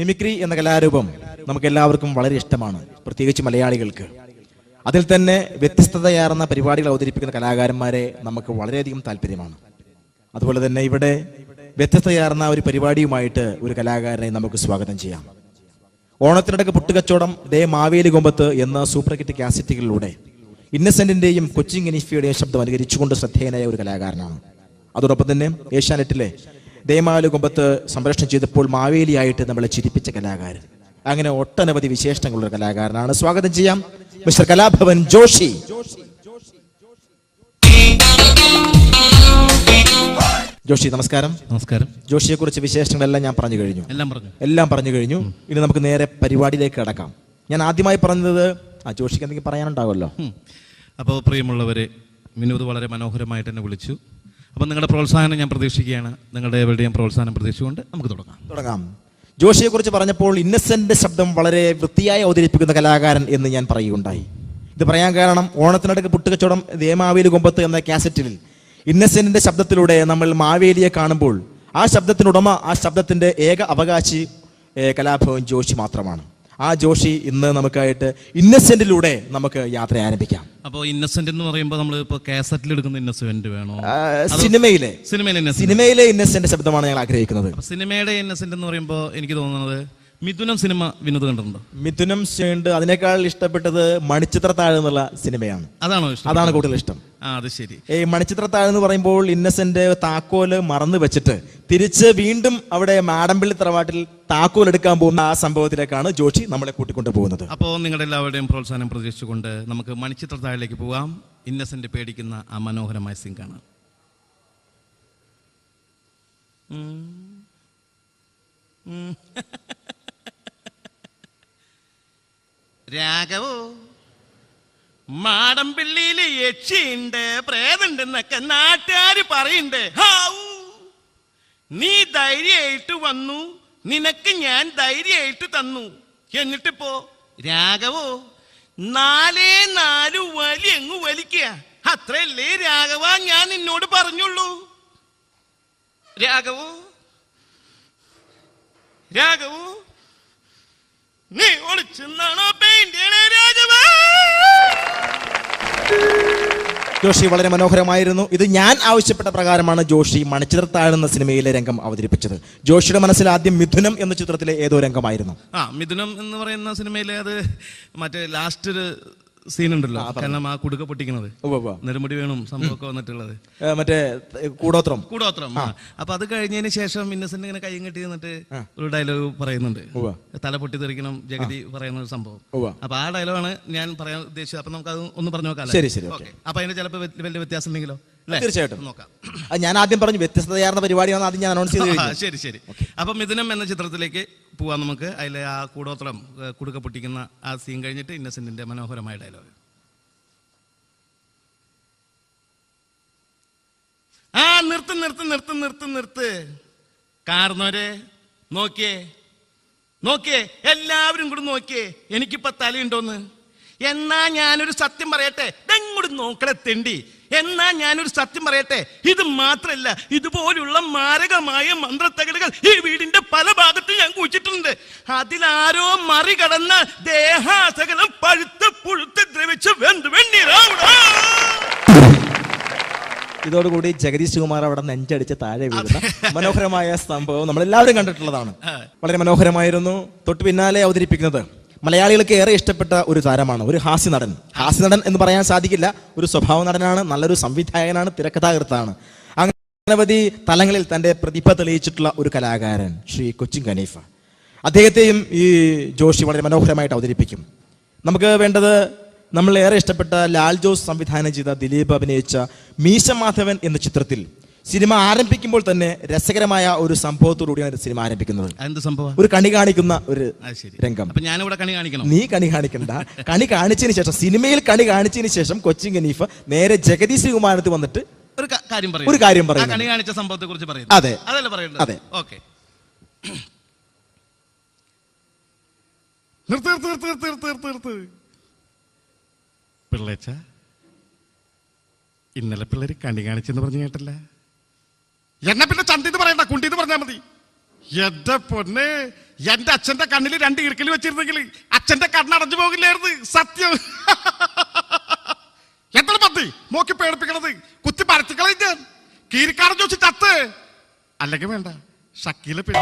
Mimicry എന്ന കലാരൂപം നമുക്ക് എല്ലാവർക്കും വളരെ ഇഷ്ടമാണ് പ്രത്യേകിച്ച് മലയാളികൾക്ക്. അതിൽ തന്നെ വ്യത്യസ്തതയാർന്ന പരിപാടികൾ അവതരിപ്പിക്കുന്ന കലാകാരന്മാരെ നമുക്ക് വളരെയധികം താല്പര്യമാണ്. അതുപോലെ തന്നെ ഇവിടെ വ്യത്യസ്തയാർന്ന ഒരു പരിപാടിയുമായിട്ട് ഒരു കലാകാരനെ നമുക്ക് സ്വാഗതം ചെയ്യാം. ഓണത്തിനിടക്ക് പുട്ടുകച്ചോടം ദേ മാവേലി കൊമ്പത്ത് എന്ന സൂപ്പർ ഹിറ്റ് കാസറ്റുകളിലൂടെ ഇന്നസെന്റിന്റെയും കൊച്ചിൻ ഗനീഫിയുടെയും ശബ്ദം അനുകരിച്ചുകൊണ്ട് ശ്രദ്ധേയനായ ഒരു കലാകാരനാണ്. അതോടൊപ്പം തന്നെ ഏഷ്യാനെറ്റിലെ ദേമാലു സംരക്ഷണം ചെയ്തപ്പോൾ മാവേലിയായിട്ട് നമ്മളെ ചിരിപ്പിച്ച കലാകാരൻ. അങ്ങനെ ഒട്ടനവധി വിശേഷങ്ങളുള്ള കലാകാരനാണ്. സ്വാഗതം ചെയ്യാം മിസ്റ്റർ കലാഭവൻ ജോഷി. ജോഷി നമസ്കാരം. നമസ്കാരം. ജോഷിയെ കുറിച്ച് വിശേഷങ്ങളെല്ലാം ഞാൻ പറഞ്ഞു കഴിഞ്ഞു. എല്ലാം പറഞ്ഞു. എല്ലാം പറഞ്ഞു കഴിഞ്ഞു. ഇനി നമുക്ക് നേരെ പരിപാടിയിലേക്ക് കടക്കാം. ഞാൻ ആദ്യമായി പറഞ്ഞത് ആ ജോഷിക്ക് എന്തെങ്കിലും പറയാനുണ്ടാവുമല്ലോ? അപ്പോൾ പ്രിയമുള്ളവരെ വിനോദ് വളരെ മനോഹരമായിട്ട് എന്നെ വിളിച്ചു. അപ്പം നിങ്ങളുടെ പ്രോത്സാഹനം ഞാൻ പ്രതീക്ഷിക്കുകയാണ്. നിങ്ങളുടെ എവരുടെയും പ്രോത്സാഹനം പ്രതീക്ഷിച്ചുകൊണ്ട് നമുക്ക് തുടങ്ങാം. തുടങ്ങാം. ജോഷിയെക്കുറിച്ച് പറഞ്ഞപ്പോൾ ഇന്നസെന്റ് ശബ്ദം വളരെ വൃത്തിയായി അവതരിപ്പിക്കുന്ന കലാകാരൻ എന്ന് ഞാൻ പറയുകയുണ്ടായി. ഇത് പറയാൻ കാരണം ഓണത്തിനടുക്ക് പുട്ടുകച്ചവടം ദേമാവേലി കൊമ്പത്ത് എന്ന കാസറ്റിൽ ഇന്നസെന്റിന്റെ ശബ്ദത്തിലൂടെ നമ്മൾ മാവേലിയെ കാണുമ്പോൾ ആ ശബ്ദത്തിനുടമ ആ ശബ്ദത്തിന്റെ ഏക അവകാശി കലാഭവൻ ജോഷി മാത്രമാണ്. ആ ജോഷി ഇന്ന് നമുക്കായിട്ട് ഇന്നസെന്റിലൂടെ നമുക്ക് യാത്ര ആരംഭിക്കാം. അപ്പോൾ ഇന്നസെന്റ് എന്ന് പറയുമ്പോൾ നമ്മൾ ഇപ്പോൾ കാസറ്റിൽ എടുക്കുന്ന ഇന്നസെന്റ് വേണോ? സിനിമയിലെ. സിനിമയിലെ ഇന്നസെന്റ്. സിനിമയിലെ ഇന്നസെന്റ് ശബ്ദമാണ് ഞങ്ങൾ ആഗ്രഹിക്കുന്നത്. സിനിമയുടെ ഇന്നസെന്റ് എന്ന് പറയുമ്പോൾ എനിക്ക് തോന്നുന്നത് മിഥുനം സിനിമ വിനോദ് കണ്ടിട്ടുണ്ടോ? മിഥുനം ഉണ്ട് അതിനേക്കാൾ ഇഷ്ടപ്പെട്ടത് മണിച്ചിത്രത്താഴ് എന്നുള്ള സിനിമയാണ്. അതാണോ അതാണ് കൂടുതൽ ഇഷ്ടം. ആ അത് ശരി. ഈ മണിച്ചിത്രത്താഴ് എന്ന് പറയുമ്പോൾ ഇന്നസെന്റ് താക്കോൽ മറന്നു വെച്ചിട്ട് തിരിച്ച് വീണ്ടും അവിടെ മാടമ്പിള്ളി തറവാട്ടിൽ താക്കോൽ എടുക്കാൻ പോകുന്ന ആ സംഭവത്തിലേക്കാണ് ജോഷി നമ്മളെ കൂട്ടിക്കൊണ്ടു പോകുന്നത്. അപ്പോൾ നിങ്ങളുടെ എല്ലാവരുടെയും പ്രോത്സാഹനം പ്രതീക്ഷിച്ചുകൊണ്ട് നമുക്ക് മണിച്ചിത്രത്താഴിലേക്ക് പോകാം. ഇന്നസെന്റ് പേടിക്കുന്ന ആ മനോഹരമായ സീൻ കാണാം. രാഘവോ? മാടമ്പിള്ളിയിൽ യക്ഷിയുണ്ട് പ്രേതുണ്ടെന്നൊക്കെ നാട്ടുകാര് പറയണ്ടേ. നീ ധൈര്യമായിട്ട് വന്നു. നിനക്ക് ഞാൻ ധൈര്യമായിട്ട് തന്നു. എന്നിട്ടിപ്പോ രാഘവോ നാലേ നാലു വലി എങ്ങു വലിക്കുക അത്രയല്ലേ രാഘവ ഞാൻ നിന്നോട് പറഞ്ഞുള്ളൂ. രാഘവോ രാഘവോ നീ ഒളിച്ചെന്നാണോ പെയിന്റ് രാഘവ? ജോഷി വളരെ മനോഹരമായിരുന്നു. ഇത് ഞാൻ ആവശ്യപ്പെട്ട പ്രകാരമാണ് ജോഷി മണിച്ചിത്ര എന്ന സിനിമയിലെ രംഗം അവതരിപ്പിച്ചത്. ജോഷിയുടെ മനസ്സിൽ ആദ്യം മിഥുനം എന്ന ചിത്രത്തിലെ ഏതോ രംഗമായിരുന്നു. ആ മിഥുനം എന്ന് പറയുന്ന സിനിമയിലെ അത് മറ്റേ ലാസ്റ്റ് ഉണ്ടല്ലോ കാരണം ആ കുടുക്ക ഉവ്വ്. നെടുമുടി വേണം സംഭവമൊക്കെ വന്നിട്ടുള്ളത്. മറ്റേ കൂടോത്രം. കൂടോത്രം. അപ്പൊ അത് കഴിഞ്ഞതിന് ശേഷം ഇന്നസെന്റ് ഇങ്ങനെ കൈയും കെട്ടി നിന്നിട്ട് ഒരു ഡയലോഗ് പറയുന്നുണ്ട്. തല പൊട്ടി തെറിക്കണം ജഗതി പറയുന്ന ഒരു സംഭവം. അപ്പൊ ആ ഡയലോഗാണ് ഞാൻ പറയാൻ ഉദ്ദേശിച്ചത്. അപ്പൊ നമുക്ക് അത് ഒന്ന് പറഞ്ഞു നോക്കാം ശരി, ശരി. അപ്പൊ അതിന് ചിലപ്പോൾ വലിയ വ്യത്യാസം ഉണ്ടെങ്കിലോ? തീർച്ചയായിട്ടും. നോക്കാം. ഞാൻ ആദ്യം പറഞ്ഞു വ്യത്യസ്തതയാർന്ന പരിപാടിയാണ് ആദ്യം ഞാൻ അനൗൺസ് ചെയ്തു ആ, കഴിഞ്ഞു ശരി. ശരി അപ്പൊ മിഥുനം എന്ന ചിത്രത്തിലേക്ക് പോവാം നമുക്ക്. അതിലെ ആ കൂടോത്രം കുടുക്ക പൊട്ടിക്കുന്ന ആ സീൻ കഴിഞ്ഞിട്ട് ഇന്നസെന്റിന്റെ മനോഹരമായ ഡയലോഗ് ആ നിർത്ത് നിർത്ത് നിർത്ത് നിർത്ത് നിർത്ത്. കാർന്നോരെ നോക്കിയേ. നോക്കിയേ എല്ലാവരും കൂടി നോക്കിയേ. എനിക്കിപ്പോ തലയുണ്ടോന്ന്? എന്നാ ഞാനൊരു സത്യം പറയട്ടെ? ഇതെങ്ങോട്ട് നോക്കണേ തെണ്ടി? എന്നാ ഞാനൊരു സത്യം പറയട്ടെ? ഇത് മാത്രല്ല ഇതുപോലുള്ള മാരകമായ മന്ത്രത്തകടുകൾ ഈ വീടിന്റെ പല ഭാഗത്തും ഞാൻ കുഴിച്ചിട്ടുണ്ട്. അതിലാരോ മറികടന്ന ദേഹാസകലം പഴുത്ത് പുഴുത്ത് ദ്രവിച്ച് വെന്ത് ഇതോടുകൂടി ജഗദീഷ് കുമാർ അവിടെ നെഞ്ചടിച്ച് താഴെ വീഴുന്ന മനോഹരമായ സംഭവം നമ്മൾ എല്ലാവരും കണ്ടിട്ടുള്ളതാണ് വളരെ മനോഹരമായിരുന്നു. തൊട്ട് പിന്നാലെ അവതരിപ്പിക്കുന്നത് മലയാളികൾക്ക് ഏറെ ഇഷ്ടപ്പെട്ട ഒരു താരമാണ് ഒരു ഹാസ്യ നടൻ. ഹാസ്യ നടൻ എന്ന് പറയാൻ സാധിക്കില്ല. ഒരു സ്വഭാവ നടനാണ് നല്ലൊരു സംവിധായകനാണ് തിരക്കഥാകൃത്താണ്. അങ്ങനെ അനവധി തലങ്ങളിൽ തന്റെ പ്രതിഭ തെളിയിച്ചിട്ടുള്ള ഒരു കലാകാരൻ ശ്രീ കൊച്ചിൻ ഖനീഫ. അദ്ദേഹത്തെയും ഈ ജോഷി വളരെ മനോഹരമായിട്ട് അവതരിപ്പിക്കും. നമുക്ക് വേണ്ടത് നമ്മൾ ഏറെ ഇഷ്ടപ്പെട്ട ലാൽ ജോസ് സംവിധാനം ചെയ്ത ദിലീപ് അഭിനയിച്ച മീശ മാധവൻ എന്ന ചിത്രത്തിൽ സിനിമ ആരംഭിക്കുമ്പോൾ തന്നെ രസകരമായ ഒരു സംഭവത്തോടുകൂടിയാണ് സിനിമ ആരംഭിക്കുന്നത്. എന്ത് സംഭവം? ഒരു കണി കാണിക്കുന്ന ഒരു ശരി. രംഗം. ഞാനിവിടെ കണി കാണിക്കണം. നീ കണി കാണിക്കണ്ട. കണി കാണിച്ചതിന് ശേഷം സിനിമയിൽ കണി കാണിച്ചതിന് ശേഷം കൊച്ചിൻ ഗനീഫ് നേരെ ജഗതി ശ്രീകുമാരത്ത് വന്നിട്ട് ഒരു കാര്യം പറയും. ഒരു കാര്യം ആ കണി കാണിച്ച സംഭവത്തെ കുറിച്ച് പറയും. അതെ. അതല്ലേ പറയുന്നത് അതെ. ഓക്കെ. നിർത്ത് നിർത്ത് നിർത്ത് നിർത്ത് നിർത്ത് നിർത്ത് നിർത്ത്. പിള്ളേച്ച ഇന്നലെ പിള്ളേര് കണി കാണിച്ചെന്ന് പറഞ്ഞു കേട്ടല്ല. എന്നെ പിന്നെ ചന്തിന്ന് പറയണ്ട കുണ്ടിന്ന് പറഞ്ഞാൽ മതി. എന്റെ പൊന്നെ എന്റെ അച്ഛന്റെ കണ്ണിൽ രണ്ട് ഇറുക്കൽ വെച്ചിരുന്നെങ്കിൽ അച്ഛന്റെ കണ്ണടഞ്ഞു പോകില്ലായിരുന്നു സത്യം. എത്ര പത്തി നോക്കി പേടിപ്പിക്കണത്. കുത്തി പരത്തിക്കളയും ഞാൻ. കീരിക്കാടൻ ചോദിച്ചു ചത്ത്. അല്ലെങ്കിൽ വേണ്ട ഷക്കീലെ പേടി